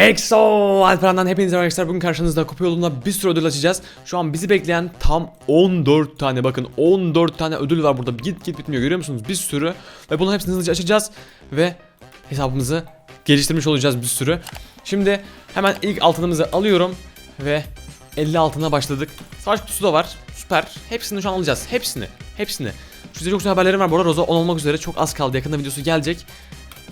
EXO Alperen'den hepinize merhaba arkadaşlar. Bugün karşınızda kupa yolunda bir sürü ödül açacağız. Şu an bizi bekleyen tam 14 tane bakın 14 tane ödül var burada. Git git bitmiyor görüyor musunuz? Bir sürü. Ve bunların hepsini hızlıca açacağız. Ve hesabımızı geliştirmiş olacağız bir sürü. Şimdi hemen ilk altınımızı alıyorum. Ve 50 altına başladık. Savaş kutusu da var. Süper. Hepsini şu an alacağız. Hepsini. Hepsini. Size çok güzel haberlerim var. Bu arada Roza 10 olmak üzere çok az kaldı. Yakında videosu gelecek.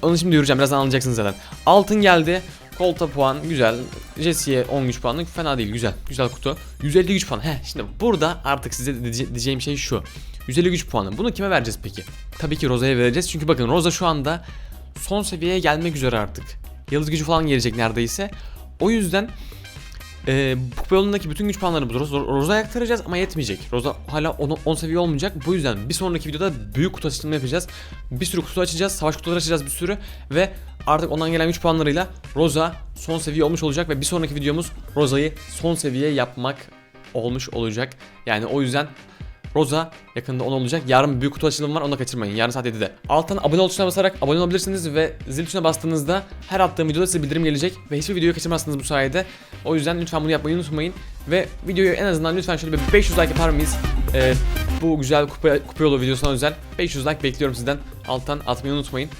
Onu şimdi yürüyeceğim. Birazdan anlayacaksınız zaten. Altın geldi. Kolta puan güzel. Jesse'ye 10 güç puanlık fena değil güzel. Güzel kutu. 150 güç puan. Heh şimdi burada artık size diye- diyeceğim şey şu. 150 güç puanı. Bunu kime vereceğiz peki? Tabii ki Roza'ya vereceğiz. Çünkü bakın Roza şu anda son seviyeye gelmek üzere artık. Yıldız gücü falan gelecek neredeyse. O yüzden e, bu kupa yolundaki bütün güç puanlarını Roza- Roza'ya aktaracağız ama yetmeyecek. Roza hala 10, 10 seviye olmayacak. Bu yüzden bir sonraki videoda büyük kutu açılımı yapacağız. Bir sürü kutu açacağız. Savaş kutuları açacağız bir sürü. Ve artık ondan gelen güç puanlarıyla Roza son seviye olmuş olacak. Ve bir sonraki videomuz Roza'yı son seviye yapmak olmuş olacak. Yani o yüzden Roza yakında 10 olacak. Yarın büyük kutu açılımı var onu da kaçırmayın. Yarın saat 7'de. Alttan abone ol tuşuna basarak abone olabilirsiniz ve zil tuşuna bastığınızda her attığım videoda size bildirim gelecek ve hiçbir videoyu kaçırmazsınız bu sayede. O yüzden lütfen bunu yapmayı unutmayın ve videoyu en azından lütfen şöyle bir 500 like yapar mıyız? Ee, bu güzel kupa, kupa yolu videosuna özel 500 like bekliyorum sizden. Alttan atmayı unutmayın.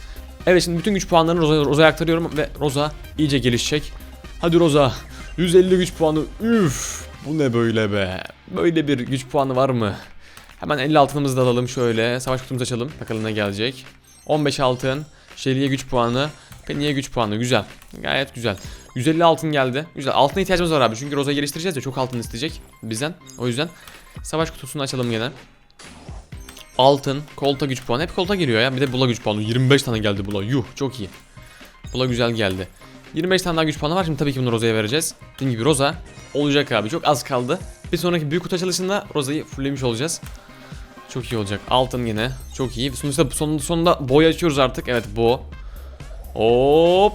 Evet şimdi bütün güç puanlarını Roza'ya Roza'ya aktarıyorum ve Roza iyice gelişecek. Hadi Roza 150 güç puanı üf bu ne böyle be böyle bir güç puanı var mı? Hemen 50 altınımızı da alalım şöyle. Savaş kutumuzu açalım. Bakalım ne gelecek. 15 altın. Shelly'e güç puanı. Penny'e güç puanı. Güzel. Gayet güzel. 150 altın geldi. Güzel. Altına ihtiyacımız var abi. Çünkü Roza'yı geliştireceğiz ya. Çok altın isteyecek bizden. O yüzden savaş kutusunu açalım gene. Altın, kolta güç puanı. Hep kolta giriyor ya. Bir de bula güç puanı. 25 tane geldi bula. Yuh çok iyi. Bula güzel geldi. 25 tane daha güç puanı var. Şimdi tabii ki bunu Roza'ya vereceğiz. Dediğim gibi Roza olacak abi. Çok az kaldı. Bir sonraki büyük kutu açılışında Roza'yı fulllemiş olacağız. Çok iyi olacak. Altın yine. Çok iyi. Sonuçta son, sonunda boy açıyoruz artık. Evet bo. Hop.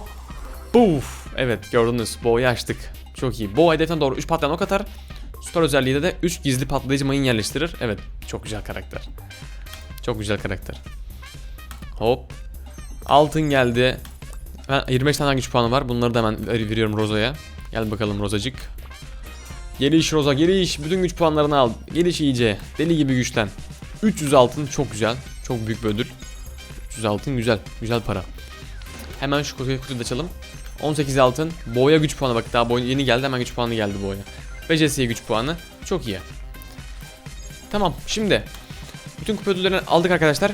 Puf. Evet gördünüz. Boyu açtık. Çok iyi. Bo hedeften doğru 3 patlayan ok atar. Süper özelliği de de 3 gizli patlayıcı mayın yerleştirir. Evet. Çok güzel karakter. Çok güzel karakter. Hop. Altın geldi. Ben 25 tane güç puanı var. Bunları da hemen veriyorum Roza'ya. Gel bakalım Rozacık. Geliş Roza geliş. Bütün güç puanlarını al. Geliş iyice. Deli gibi güçlen. 300 altın çok güzel. Çok büyük bir ödül. 300 altın güzel. Güzel para. Hemen şu kutuyu, kutuyu da açalım. 18 altın. Boya güç puanı bak daha boy yeni geldi hemen güç puanı geldi boya. Ve Jesse'ye güç puanı. Çok iyi. Tamam şimdi. Bütün kupa ödüllerini aldık arkadaşlar.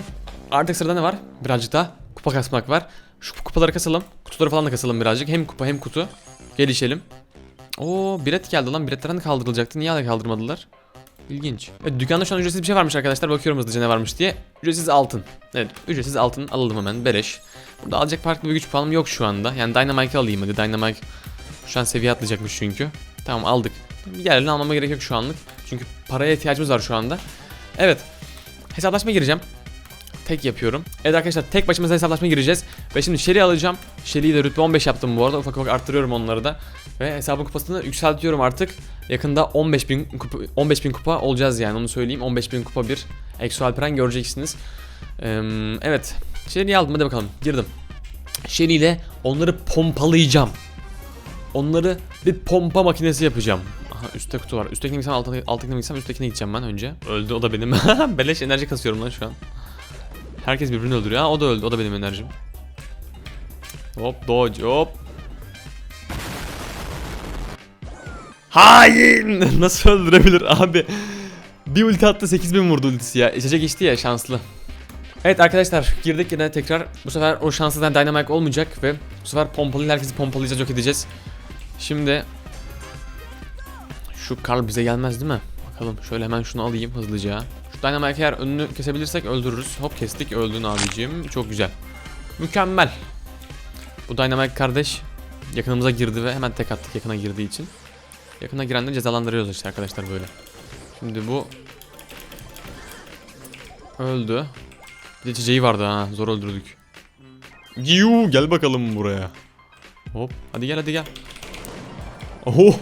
Artık sırada ne var? Birazcık daha kupa kasmak var. Şu kupaları kasalım. Kutuları falan da kasalım birazcık. Hem kupa hem kutu. Gelişelim. Oo bilet geldi lan. Biletlerden de kaldırılacaktı. Niye hala kaldırmadılar? İlginç. Evet, dükkanda şu an ücretsiz bir şey varmış arkadaşlar. Bakıyorum hızlıca ne varmış diye. Ücretsiz altın. Evet ücretsiz altın alalım hemen. Beleş. Burada alacak farklı bir güç puanım yok şu anda. Yani Dynamite'ı alayım hadi. Dynamite şu an seviye atlayacakmış çünkü. Tamam aldık. Diğerlerini almama gerek yok şu anlık. Çünkü paraya ihtiyacımız var şu anda. Evet. Hesaplaşma gireceğim. Tek yapıyorum. Evet arkadaşlar tek başımıza hesaplaşma gireceğiz. Ve şimdi Shelly alacağım. Shelly'yi de rütbe 15 yaptım bu arada. Ufak ufak arttırıyorum onları da. Ve hesabın kupasını yükseltiyorum artık. Yakında 15.000 kupa, 15.000 kupa olacağız yani onu söyleyeyim. 15.000 kupa bir Exo Alperen göreceksiniz. Ee, evet. Shelly'yi aldım hadi bakalım. Girdim. Shelly ile onları pompalayacağım. Onları bir pompa makinesi yapacağım. Aha üstte kutu var. Üsttekine gitsem alttakine, alttakine gitsem üsttekine gideceğim ben önce. Öldü o da benim. Beleş enerji kasıyorum lan şu an. Herkes birbirini öldürüyor. Ha o da öldü. O da benim enerjim. Hop dodge hop. Hain! Nasıl öldürebilir abi? Bir ulti attı 8000 vurdu ultisi ya. İçecek geçti ya şanslı. Evet arkadaşlar girdik yine tekrar. Bu sefer o şanslıdan Dynamite olmayacak ve bu sefer pompalı herkesi pompalayacağız yok edeceğiz. Şimdi şu Karl bize gelmez değil mi? Bakalım şöyle hemen şunu alayım hızlıca. Şu Dynamite eğer önünü kesebilirsek öldürürüz. Hop kestik öldün abicim. Çok güzel. Mükemmel. Bu Dynamite kardeş yakınımıza girdi ve hemen tek attık yakına girdiği için. Yakına girenleri cezalandırıyoruz işte arkadaşlar böyle. Şimdi bu öldü. Bir de çiçeği vardı ha zor öldürdük. Yuu gel bakalım buraya. Hop hadi gel hadi gel. Oho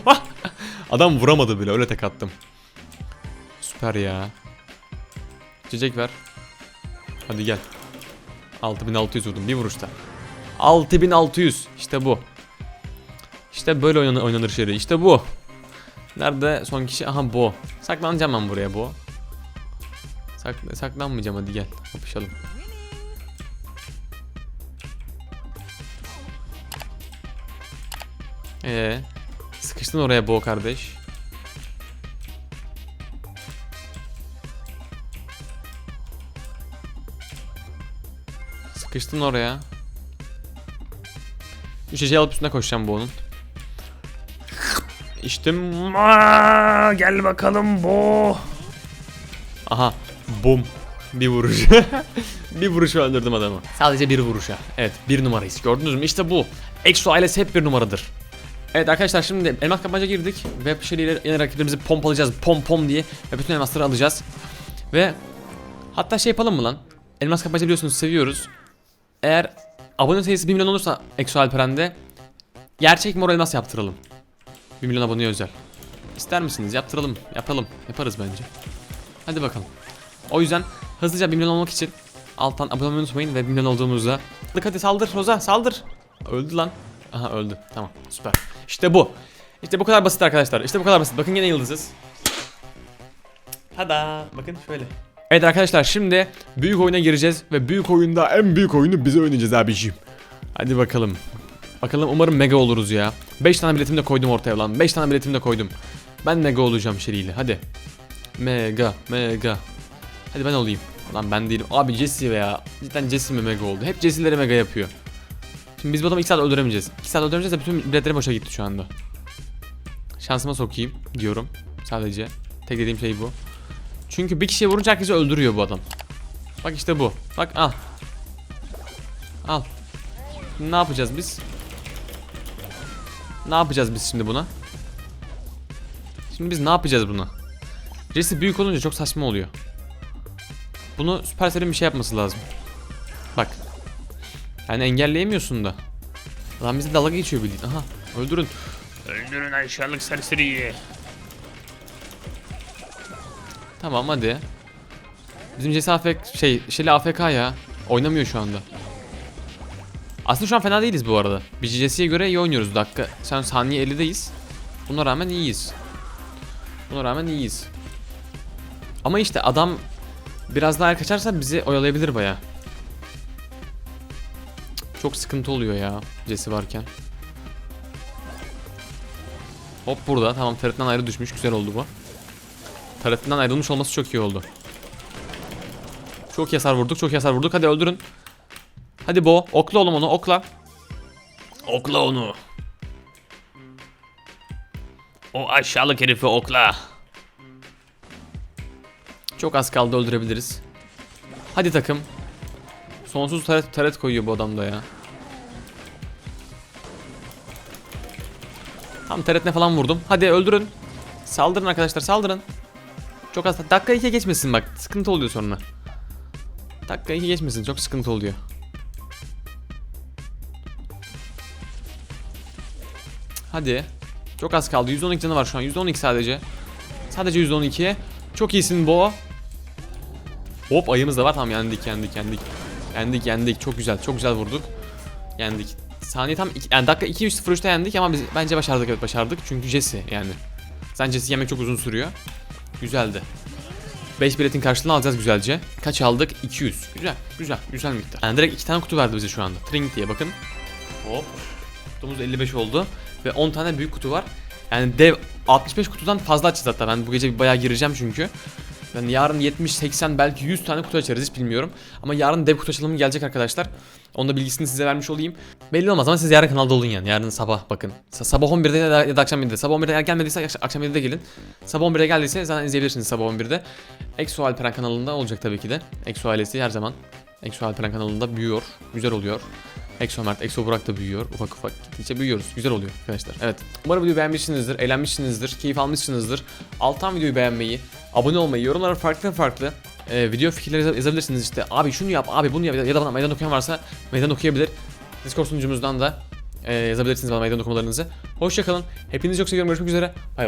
adam vuramadı bile öyle tek attım. Süper ya. Çiçek ver. Hadi gel. 6600 vurdum bir vuruşta. 6600 işte bu. İşte böyle oynanır, oynanır şeri. İşte bu. Nerede son kişi? Aha bu. Saklanacağım ben buraya bu. Sak saklanmayacağım hadi gel. Yapışalım. Ee, sıkıştın oraya bu kardeş. Sıkıştın oraya. Şey alıp üstüne koşacağım bu onun. İçtim. Aa, gel bakalım bu. Aha. Bum. Bir vuruş. bir vuruşa öldürdüm adamı. Sadece bir vuruşa. Evet bir numarayız. Gördünüz mü? İşte bu. Exo ailesi hep bir numaradır. Evet arkadaşlar şimdi elmas kapmaca girdik ve şeyleri yine rakiplerimizi pompalayacağız pom pom diye ve bütün elmasları alacağız. Ve hatta şey yapalım mı lan? Elmas kapmaca biliyorsunuz seviyoruz. Eğer abone sayısı 1 milyon olursa Exo Alperen'de gerçek mor elmas yaptıralım. 1 milyon aboneye özel. İster misiniz? Yaptıralım. Yapalım. Yaparız bence. Hadi bakalım. O yüzden hızlıca 1 milyon olmak için alttan abone olmayı unutmayın ve 1 milyon olduğumuzda hadi saldır Roza saldır. Öldü lan. Aha öldü. Tamam süper. İşte bu. İşte bu kadar basit arkadaşlar. İşte bu kadar basit. Bakın yine yıldızız. Tada. Bakın şöyle. Evet arkadaşlar şimdi büyük oyuna gireceğiz ve büyük oyunda en büyük oyunu bize oynayacağız abiciğim. Hadi bakalım. Bakalım umarım mega oluruz ya. 5 tane biletimi de koydum ortaya lan. 5 tane biletimi de koydum. Ben mega olacağım şeriyle. Hadi. Mega, mega. Hadi ben olayım. Lan ben değilim. Abi Jesse veya cidden Jesse mi mega oldu? Hep Jesse'leri mega yapıyor. Şimdi biz bu adamı 2 saat öldüremeyeceğiz. 2 saat öldüremeyeceğiz de bütün biletlerim boşa gitti şu anda. Şansıma sokayım diyorum. Sadece. Tek dediğim şey bu. Çünkü bir kişiye vurunca herkesi öldürüyor bu adam. Bak işte bu. Bak al. Al. Ne yapacağız biz? Ne yapacağız biz şimdi buna? Şimdi biz ne yapacağız buna? Jesse büyük olunca çok saçma oluyor. Bunu Supercell'in bir şey yapması lazım. Bak. Yani engelleyemiyorsun da. Lan bize dalga geçiyor bildiğin. Aha öldürün. Öldürün aşağılık serseriyi. Tamam hadi. Bizim Jesse AFK şey Shelly AFK ya. Oynamıyor şu anda. Aslında şu an fena değiliz bu arada. Biz Jesse'ye göre iyi oynuyoruz dakika. Sen saniye 50'deyiz. Buna rağmen iyiyiz. Buna rağmen iyiyiz. Ama işte adam biraz daha er kaçarsa bizi oyalayabilir baya. Çok sıkıntı oluyor ya Jesse varken. Hop burada tamam tarafından ayrı düşmüş güzel oldu bu. Tarafından ayrılmış olması çok iyi oldu. Çok iyi hasar vurduk çok iyi hasar vurduk hadi öldürün. Hadi Bo okla oğlum onu okla. Okla onu. O aşağılık herifi okla. Çok az kaldı öldürebiliriz. Hadi takım. Sonsuz taret, taret koyuyor bu adam da ya. Tam taretine falan vurdum. Hadi öldürün. Saldırın arkadaşlar saldırın. Çok az. Dakika 2 geçmesin bak. Sıkıntı oluyor sonra. Dakika 2 geçmesin. Çok sıkıntı oluyor. Hadi. Çok az kaldı. 112 canı var şu an. 112 sadece. Sadece 112. Çok iyisin Bo. Hop ayımız da var. Tamam yendik yendik yendik. Yendik yendik. Çok güzel. Çok güzel vurduk. Yendik. Saniye tam iki, yani dakika 2-3-0-3'te yendik ama biz bence başardık evet başardık. Çünkü Jesse yani. Sen Jesse yemek çok uzun sürüyor. Güzeldi. 5 biletin karşılığını alacağız güzelce. Kaç aldık? 200. Güzel, güzel, güzel miktar. Yani direkt 2 tane kutu verdi bize şu anda. Tring diye bakın. Hop. Kutumuz 55 oldu. Ve 10 tane büyük kutu var. Yani dev 65 kutudan fazla açacağız hatta. Ben bu gece bayağı gireceğim çünkü. Ben yarın 70, 80 belki 100 tane kutu açarız hiç bilmiyorum. Ama yarın dev kutu açılımı gelecek arkadaşlar. Onun bilgisini size vermiş olayım. Belli olmaz ama siz yarın kanalda olun yani. Yarın sabah bakın. Sa- sabah 11'de ya da, akşam 7'de. Sabah 11'de eğer gelmediyse akş- akşam 7'de gelin. Sabah 11'de geldiyse zaten izleyebilirsiniz sabah 11'de. Exo Alperen kanalında olacak tabii ki de. Exo ailesi her zaman Exo Alperen kanalında büyüyor. Güzel oluyor. Exo Mert, Exo Burak da büyüyor. Ufak ufak gittikçe büyüyoruz. Güzel oluyor arkadaşlar. Evet. Umarım videoyu beğenmişsinizdir, eğlenmişsinizdir, keyif almışsınızdır. Alttan videoyu beğenmeyi, abone olmayı, yorumlara farklı farklı e, video fikirleri yaz- yazabilirsiniz işte. Abi şunu yap, abi bunu yap ya da bana meydan okuyan varsa meydan okuyabilir. Discord sunucumuzdan da e, yazabilirsiniz bana meydan okumalarınızı. Hoşçakalın. Hepinizi çok seviyorum. Görüşmek üzere. Bay bay.